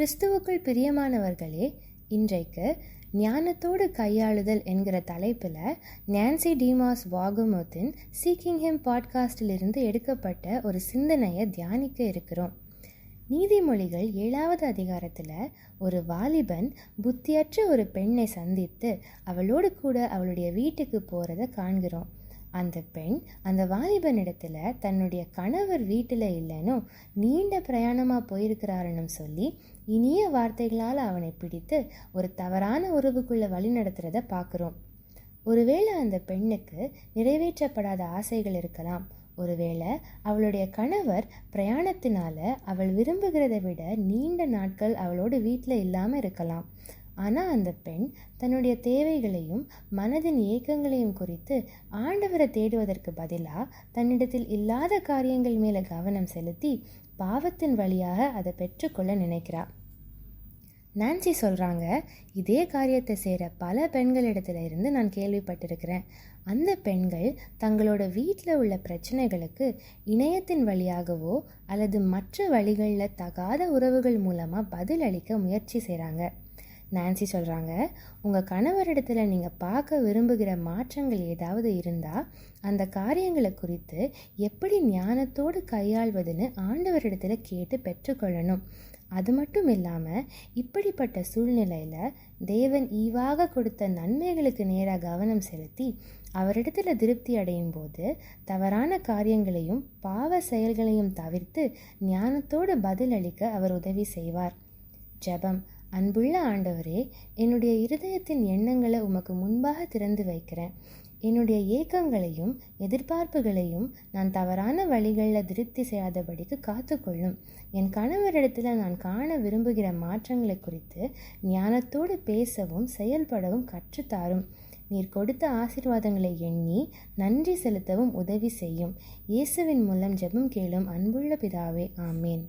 கிறிஸ்துவுக்குள் பிரியமானவர்களே இன்றைக்கு ஞானத்தோடு கையாளுதல் என்கிற தலைப்பில் நான்சி டிமாஸ் வாகுமோத்தின் சீக்கிங் ஹிம் பாட்காஸ்டிலிருந்து எடுக்கப்பட்ட ஒரு சிந்தனையை தியானிக்க இருக்கிறோம். நீதிமொழிகள் ஏழாவது அதிகாரத்தில் ஒரு வாலிபன் புத்தியற்ற ஒரு பெண்ணை சந்தித்து அவளோடு கூட அவளுடைய வீட்டுக்கு போகிறத காண்கிறோம். அந்த பெண் அந்த வாலிபனிடத்தில் தன்னுடைய கணவர் வீட்டில் இல்லைன்னு நீண்ட பிரயாணமாக போயிருக்கிறாருன்னு சொல்லி இனிய வார்த்தைகளால் அவனை பிடித்து ஒரு தவறான உறவுக்குள்ளே வழி நடத்துகிறத பார்க்குறோம் ஒருவேளை அந்த பெண்ணுக்கு நிறைவேற்றப்படாத ஆசைகள் இருக்கலாம். ஒருவேளை அவளுடைய கணவர் பிரயாணத்தினால அவள் விரும்புகிறத விட நீண்ட நாட்கள் அவளோட வீட்டில் இல்லாமல் இருக்கலாம். ஆனால் அந்த பெண் தன்னுடைய தேவைகளையும் மனதின் ஏக்கங்களையும் குறித்து ஆண்டவரை தேடுவதற்கு பதிலாக தன்னிடத்தில் இல்லாத காரியங்கள் மேலே கவனம் செலுத்தி பாவத்தின் வழியாக அதை பெற்றுக்கொள்ள நினைக்கிறாள் நான்சி சொல்கிறாங்க இதே காரியத்தை செய்கிற பல பெண்களிடத்துல இருந்து நான் கேள்விப்பட்டிருக்கிறேன். அந்த பெண்கள் தங்களோட வீட்டில் உள்ள பிரச்சனைகளுக்கு இணையத்தின் வழியாகவோ அல்லது மற்ற வழிகளில் தகாத உறவுகள் மூலமாக பதில் அளிக்க முயற்சி செய்கிறாங்க நான்சி சொல்கிறாங்க உங்கள் கணவரிடத்தில் நீங்கள் பார்க்க விரும்புகிற மாற்றங்கள் ஏதாவது இருந்தால் அந்த காரியங்களை குறித்து எப்படி ஞானத்தோடு கையாள்வதுன்னு ஆண்டவரிடத்தில் கேட்டு பெற்றுக்கொள்ளணும். அது மட்டும் இல்லாமல் இப்படிப்பட்ட சூழ்நிலையில் தேவன் ஈவாக கொடுத்த நன்மைகளுக்கு நேராக கவனம் செலுத்தி அவரிடத்தில் திருப்தி அடையும் போது தவறான காரியங்களையும் பாவ செயல்களையும் தவிர்த்து ஞானத்தோடு பதிலளிக்க அவர் உதவி செய்வார். ஜபம். அன்புள்ள ஆண்டவரே என்னுடைய இருதயத்தின் எண்ணங்களை உமக்கு முன்பாக திறந்து வைக்கிறேன். என்னுடைய ஏக்கங்களையும் எதிர்பார்ப்புகளையும் நான் தவறான வழிகளில் திருப்தி செய்யாதபடிக்கு காத்துக்கொள்ளும். என் கணவரிடத்தில் நான் காண விரும்புகிற மாற்றங்களை குறித்து ஞானத்தோடு பேசவும் செயல்படவும் கற்றுத்தாரும். நீர் கொடுத்த ஆசீர்வாதங்களை எண்ணி நன்றி செலுத்தவும் உதவி செய்யும். இயேசுவின் மூலம் ஜெபம் கேளும் அன்புள்ள பிதாவே ஆமேன்.